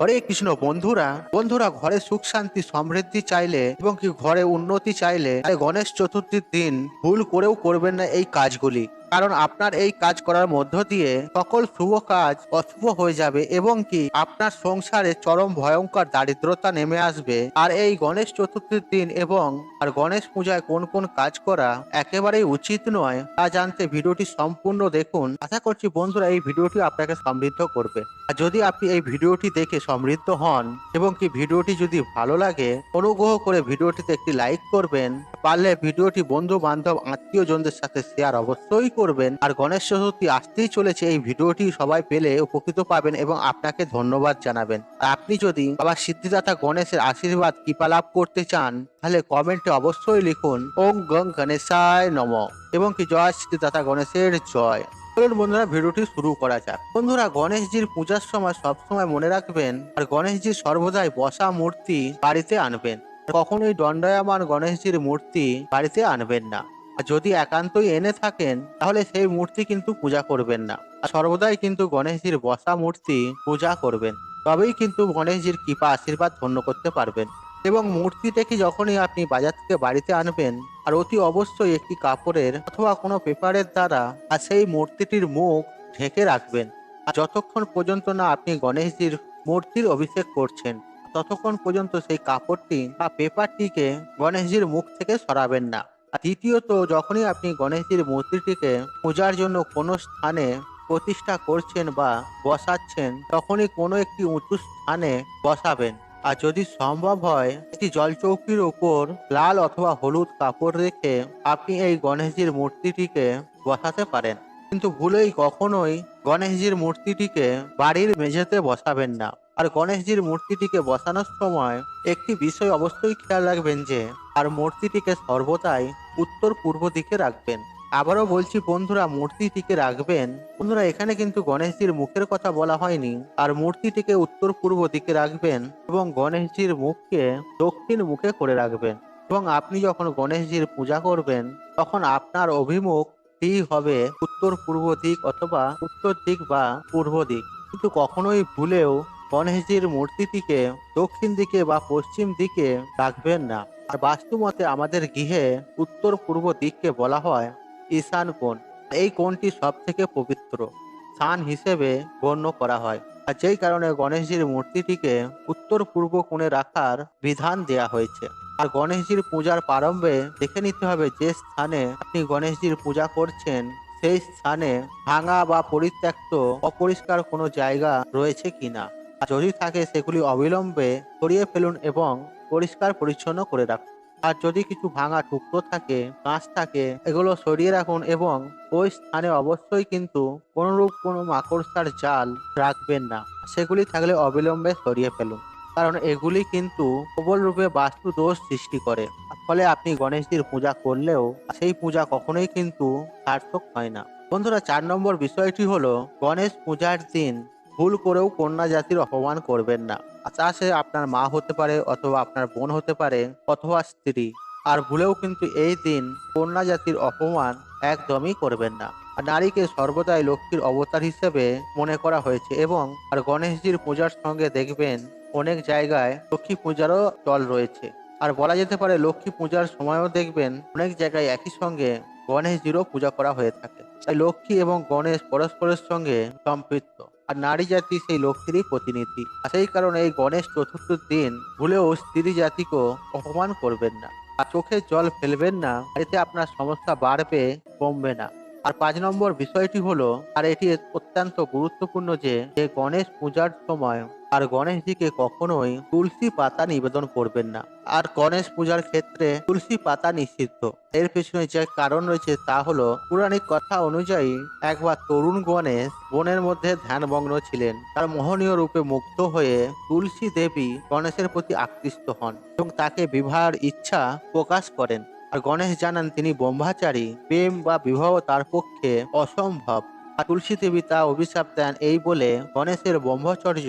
হরে কৃষ্ণ, বন্ধুরা বন্ধুরা, ঘরে সুখ, শান্তি, সমৃদ্ধি চাইলে এবং কি ঘরে উন্নতি চাইলে গণেশ চতুর্থীর দিন ভুল করেও করবেন না এই কাজগুলি। কারণ আপনার এই কাজ করার মধ্য দিয়ে সকল শুভ কাজ অশুভ হয়ে যাবে এবং কি আপনার সংসারে চরম ভয়ঙ্কর দারিদ্রতা নেমে আসবে। আর এই গণেশ চতুর্থীর দিন এবং আর গণেশ পূজায় কোন কোন কাজ করা একেবারেই উচিত নয় তা জানতে ভিডিওটি সম্পূর্ণ দেখুন। আশা করছি বন্ধুরা এই ভিডিওটি আপনাকে সমৃদ্ধ করবে। আর যদি আপনি এই ভিডিওটি দেখে সমৃদ্ধ হন এবং কি ভিডিওটি যদি ভালো লাগে, অনুগ্রহ করে ভিডিওটিতে একটি লাইক করবেন পারলে ভিডিওটি বন্ধু বান্ধব আত্মীয় জনদের সাথে শেয়ার অবশ্যই করবেন। আর গণেশ চতুর্থী আসতেই চলেছে, এই ভিডিওটি সবাই পেলে উপকৃত পাবেন এবং আপনাকে ধন্যবাদ জানাবেন। আপনি যদি বাবা সিদ্ধিদাতা গণেশের আশীর্বাদ কৃপা লাভ করতে চান, তাহলে কমেন্টে অবশ্যই লিখুন, ওম গং গণেশায় নম এবং কি জয় সিদ্ধিদাতা গণেশের জয়। চলুন বন্ধুরা, ভিডিওটি শুরু করা যাক। বন্ধুরা, গণেশজির পূজার সময় সবসময় মনে রাখবেন, আর গণেশজির সর্বদাই বসা মূর্তি বাড়িতে আনবেন। কখনোই দণ্ডায়মান গণেশজির মূর্তি বাড়িতে আনবেন না। আর যদি একান্তই এনে থাকেন, তাহলে সেই মূর্তি কিন্তু পূজা করবেন না। আর সর্বদাই কিন্তু গণেশজির বসা মূর্তি পূজা করবেন। তবেই কিন্তু গণেশজির কৃপা আশীর্বাদ ধন্য করতে পারবেন। এবং মূর্তিটাকে যখনই আপনি বাজার থেকে বাড়িতে আনবেন, আর অতি অবশ্যই একটি কাপড়ের অথবা কোনো পেপারের দ্বারা, আর সেই মূর্তিটির মুখ ঢেকে রাখবেন। আর যতক্ষণ পর্যন্ত না আপনি গণেশজির মূর্তির অভিষেক করছেন ততক্ষণ পর্যন্ত সেই কাপড়টি বা পেপারটিকে গণেশজির মুখ থেকে সরাবেন না। দ্বিতীয়ত, যখনই আপনি গণেশজির মূর্তিটিকে পূজার জন্য কোনো স্থানে প্রতিষ্ঠা করছেন বা বসাচ্ছেন, তখনই কোনো একটি উঁচু স্থানে বসাবেন। আর যদি সম্ভব হয়, একটি জলচৌকির ওপর লাল অথবা হলুদ কাপড় রেখে আপনি এই গণেশজির মূর্তিটিকে বসাতে পারেন। কিন্তু ভুলেই কখনোই গণেশজির মূর্তিটিকে বাড়ির মেঝেতে বসাবেন না। আর গণেশজির মূর্তিটিকে বসানোর সময় একটি বিষয় অবশ্যই খেয়াল রাখবেন যে আর মূর্তিটিকে সর্বদাই উত্তর পূর্ব দিকে রাখবেন। আবারও বলছি বন্ধুরা, মূর্তিটিকে রাখবেন। বন্ধুরা, এখানে কিন্তু গণেশজির মুখের কথা বলা হয়নি। আর মূর্তিটিকে উত্তর পূর্ব দিকে রাখবেন এবং গণেশজির মুখকে দক্ষিণ মুখে করে রাখবেন। এবং আপনি যখন গণেশজির পূজা করবেন, তখন আপনার অভিমুখ ঠিক হবে উত্তর পূর্ব দিক অথবা উত্তর দিক বা পূর্ব দিক। কিন্তু কখনোই ভুলেও গণেশজির মূর্তিটিকে দক্ষিণ দিকে বা পশ্চিম দিকে রাখবেন না। আর বাস্তু মতে আমাদের গৃহে উত্তর পূর্ব দিককে বলা হয় ঈশান কোণ। এই কোণটি সব থেকে পবিত্র স্থান হিসেবে গণ্য করা হয়। আর যেই কারণে গণেশজির মূর্তিটিকে উত্তর পূর্ব কোণে রাখার বিধান দেয়া হয়েছে। আর গণেশজির পূজার প্রারম্ভে দেখে নিতে হবে যে স্থানে আপনি গণেশজির পূজা করছেন, সেই স্থানে ভাঙা বা পরিত্যক্ত, অপরিষ্কার কোনো জায়গা রয়েছে কিনা। যদি থাকে সেগুলি অবিলম্বে সরিয়ে ফেলুন এবং পরিষ্কার পরিচ্ছন্ন করে রাখুন। আর যদি কিছু ভাঙা টুকরো থাকে কাঁচ থাকে, এগুলো সরিয়ে রাখুন এবং ওই স্থানে অবশ্যই কিন্তু কোনোরূপ কোনো মাকড়সার জাল রাখবেন না। সেগুলি থাকলে অবিলম্বে সরিয়ে ফেলুন। কারণ এগুলি কিন্তু প্রবল রূপে বাস্তু দোষ সৃষ্টি করে। ফলে আপনি গণেশজির পূজা করলেও সেই পূজা কখনোই কিন্তু সার্থক হয় না। বন্ধুরা, চার নম্বর বিষয়টি হলো গণেশ পূজার দিন ভুল করেও কন্যা জাতির অপমান করবেন না। তা সে আপনার মা হতে পারে অথবা আপনার বোন হতে পারে অথবা স্ত্রী। আর ভুলেও কিন্তু এই দিন কন্যা জাতির অপমান একদমই করবেন না। নারীকে সর্বদাই লক্ষ্মীর অবতার হিসেবে মনে করা হয়েছে এবং আর গণেশজির পূজার সঙ্গে দেখবেন অনেক জায়গায় লক্ষ্মী পূজারও চল রয়েছে। আর বলা যেতে পারে লক্ষ্মী পূজার সময়ও দেখবেন অনেক জায়গায় একই সঙ্গে গণেশজিরও পূজা করা হয়ে থাকে। তাই লক্ষ্মী এবং গণেশ পরস্পরের সঙ্গে সম্পৃক্ত। আর নারী জাতি সেই লক্ষ্মীরই প্রতিনিধি। আর সেই কারণে এই গণেশ চতুর্থ দিন ভুলেও স্ত্রী জাতিকে অপমান করবেন না। আর চোখে জল ফেলবেন না, এতে আপনার সমস্যা বাড়বে, কমবে না। আর পাঁচ নম্বর বিষয়টি হলো, আর এটি অত্যন্ত গুরুত্বপূর্ণ যে গণেশ পূজার সময় আর গণেশজিকে কখনোই তুলসী পাতা নিবেদন করবেন না। আর গণেশ পূজার ক্ষেত্রে তুলসী পাতা নিষিদ্ধ। এর পেছনে যে কারণ রয়েছে তা হলো, পৌরাণিক কথা অনুযায়ী একবার তরুণ গণেশ বনের মধ্যে ধ্যানমগ্ন ছিলেন। তার মোহনীয় রূপে মুগ্ধ হয়ে তুলসী দেবী গণেশের প্রতি আকৃষ্ট হন এবং তাকে বিবাহের ইচ্ছা প্রকাশ করেন। আর গণেশ জানান, তিনি ব্রহ্মাচারী, প্রেম বা বিবাহ তার পক্ষে অসম্ভব। তুলসী দেবী তা অভিশাপ দেন এই বলে গণেশের ব্রহ্মচর্য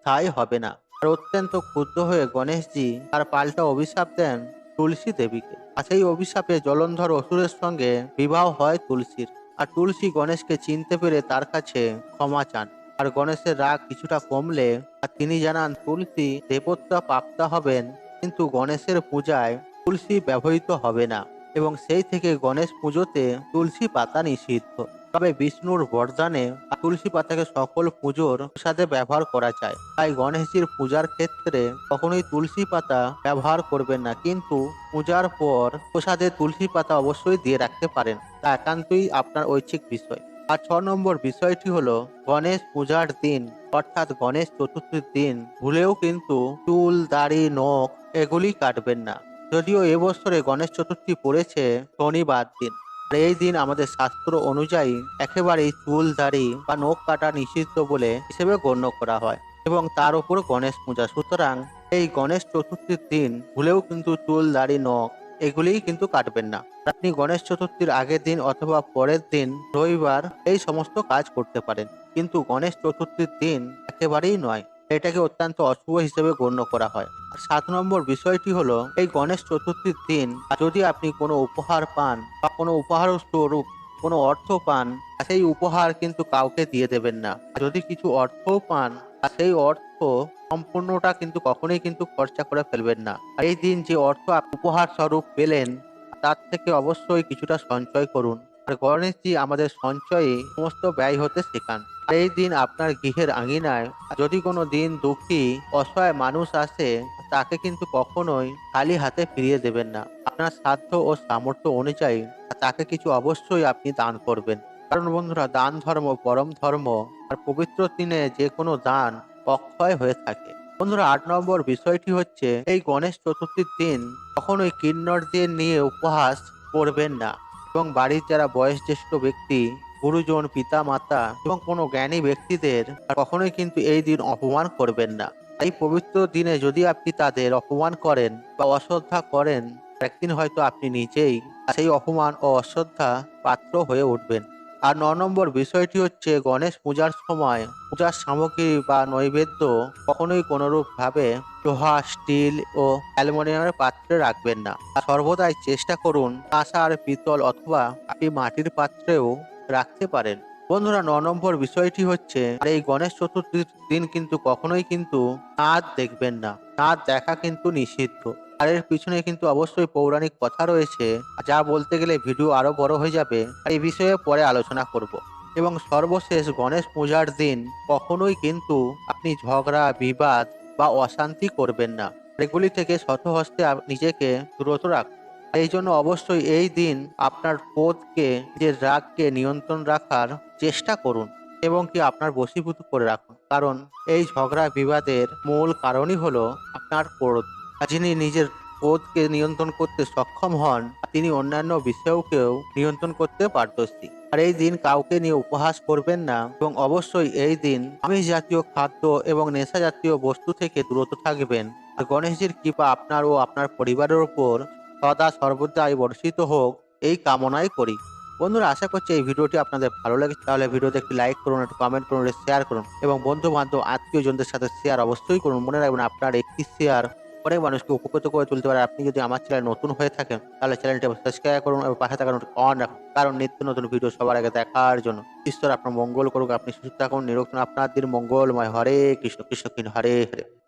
স্থায়ী হবে না। আর অত্যন্ত ক্ষুব্ধ হয়ে গণেশজি তার পাল্টা অভিশাপ দেন তুলসী দেবীকে। আর সেই অভিশাপে জলন্ধর অসুরের সঙ্গে বিবাহ হয় তুলসীর। আর তুলসী গণেশকে চিনতে পেরে তার কাছে ক্ষমা চান। আর আর গণেশের রাগ কিছুটা কমলে, আর তিনি জানান, তুলসী দেবতা প্রাপ্তা হবেন, কিন্তু গণেশের পূজায় তুলসী ব্যবহৃত হবে না এবং সেই থেকে গণেশ পুজোতে তুলসী পাতা নিষিদ্ধ। তবে বিষ্ণুর বরদানে তুলসী পাতাকে সকল পুজোর সাথে ব্যবহার করা যায়। তাই গণেশজির পূজার ক্ষেত্রে কখনোই তুলসী পাতা ব্যবহার করবেন না, কিন্তু পূজার পর প্রসাদে তুলসী পাতা অবশ্যই দিয়ে রাখতে পারেন। তা একান্তই আপনার ঐচ্ছিক বিষয়। আর ছ নম্বর বিষয়টি হলো, গণেশ পূজার দিন অর্থাৎ গণেশ চতুর্থীর দিন ভুলেও কিন্তু চুল, দাড়ি, নখ এগুলি কাটবেন না। যদিও এবছরে গণেশ চতুর্থী পড়েছে শনিবার দিন। আর এই দিন আমাদের শাস্ত্র অনুযায়ী একেবারেই চুল দাড়ি বা নখ কাটা নিষিদ্ধ বলে হিসেবে গণ্য করা হয় এবং তার উপর গণেশ পূজা। সুতরাং এই গণেশ চতুর্থীর দিন ভুলেও কিন্তু চুল দাড়ি নখ এগুলিই কিন্তু কাটবেন না। আপনি গণেশ চতুর্থীর আগের দিন অথবা পরের দিন রবিবার এই সমস্ত কাজ করতে পারেন। কিন্তু গণেশ চতুর্থীর দিন একেবারেই নয়। এটাকে অত্যন্ত অশুভ হিসেবে গণ্য করা হয়। আর সাত নম্বর বিষয়টি হলো, এই গণেশ চতুর্থীর দিন যদি আপনি কোনো উপহার পান বা কোনো উপহার স্বরূপ, কোনো অর্থ পান, সেই উপহার কিন্তু কাউকে দিয়ে দেবেন না। যদি কিছু অর্থও পান সেই অর্থ সম্পূর্ণটা কিন্তু কখনোই কিন্তু খরচা করে ফেলবেন না। এই দিন যে অর্থ উপহার স্বরূপ পেলেন, তার থেকে অবশ্যই কিছুটা সঞ্চয় করুন। আর গণেশজি আমাদের সঞ্চয়ে সমস্ত ব্যয় হতে শেখান। এই দিন আপনার গৃহের আঙিনায় যদি কোনো দিন দুঃখী, অসহায় মানুষ আসে, তাকে কিন্তু কখনোই খালি হাতে ফিরিয়ে দেবেন না। আপনার সাধ্য ও সামর্থ্য অনুযায়ী তাকে কিছু অবশ্যই আপনি দান করবেন। কারণ বন্ধুরা, দান ধর্ম পরম ধর্ম আর পবিত্র দিনে যে কোনো দান অক্ষয় হয়ে থাকে। বন্ধুরা, আট নম্বর বিষয়টি হচ্ছে, এই গণেশ চতুর্থীর দিন কখনোই কিন্নরদের নিয়ে উপহাস করবেন না। এবং বাড়ির যারা বয়সজ্যেষ্ঠ ব্যক্তি, গুরুজন পিতা মাতা এবং কোনো জ্ঞানী ব্যক্তিদের কখনোই কিন্তু এই দিন অপমান করবেন না। এই পবিত্র দিনে যদি আপনি তাদের অপমান করেন বা অশ্রদ্ধা করেন, একদিন হয়তো আপনি নিজেই সেই অপমান ও অশ্রদ্ধা পাত্র হয়ে উঠবেন। আর ন নম্বর বিষয়টি হচ্ছে গণেশ পূজার সময় পূজার সামগ্রী বা নৈবেদ্য কখনোই কোনোরূপ ভাবে লোহা, স্টিল ও অ্যালুমিনিয়ামের পাত্রে রাখবেন না। সর্বদাই চেষ্টা করুন কাঁসা আর পিতল অথবা আপনি মাটির পাত্রেও রাখতে পারেন। বন্ধুরা, ন নম্বর বিষয়টি হচ্ছে, আর এই গণেশ চতুর্থীর দিন কিন্তু কখনোই কিন্তু চাঁদ দেখবেন না। চাঁদ দেখা কিন্তু নিষিদ্ধ। আর এর পিছনে কিন্তু অবশ্যই পৌরাণিক কথা রয়েছে যা বলতে গেলে ভিডিও আরও বড় হয়ে যাবে এই বিষয়ে পরে আলোচনা করব। এবং সর্বশেষ গণেশ পূজার দিন কখনোই কিন্তু আপনি ঝগড়া, বিবাদ বা অশান্তি করবেন না। এগুলি থেকে শতহস্তে নিজেকে দূরত রাখুন। এই জন্য অবশ্যই এই দিন আপনার ক্রোধকে যে রাগকে নিয়ন্ত্রণ রাখার চেষ্টা করুন এবং কি আপনার বশীভূত করে রাখুন। কারণ এই ঝগড়া, বিবাদের মূল কারণই হলো আপনার ক্রোধ। যিনি নিজের ক্রোধকে নিয়ন্ত্রণ করতে সক্ষম হন তিনি অন্যান্য বিষয়কেও নিয়ন্ত্রণ করতে পারদর্শী। আর এই দিন কাউকে নিয়ে উপহাস করবেন না, এবং অবশ্যই এই দিন আমিষ জাতীয় খাদ্য এবং নেশা জাতীয় বস্তু থেকে দূরত থাকবেন। আর গণেশজির কৃপা আপনার ও আপনার পরিবারের উপর সদা সর্বদাই বর্ষিত হোক, এই কামনাই করি। বন্ধুরা, আশা করছি এই ভিডিওটি আপনাদের ভালো লাগে তাহলে ভিডিওতে একটি লাইক করুন, একটু কমেন্ট করুন শেয়ার করুন। এবং বন্ধু বান্ধব আত্মীয়জনদের সাথে শেয়ার অবশ্যই করুন। মনে রাখবেন আপনার একটি শেয়ার অনেক মানুষকে উপকৃত করে তুলতে পারে। আপনি যদি আমার চ্যানেল নতুন হয়ে থাকেন, তাহলে চ্যানেলটি সাবস্ক্রাইব করুন এবং পাশে থাকা অন রাখুন। কারণ নিত্য নতুন ভিডিও সবার আগে দেখার জন্য। ঈশ্বর আপনার মঙ্গল করুক, আপনি সুস্থ থাকুন নিরক্ষণ আপনার দিন মঙ্গলময় হরে কৃষ্ণ কৃষ্ণ, হরে হরে।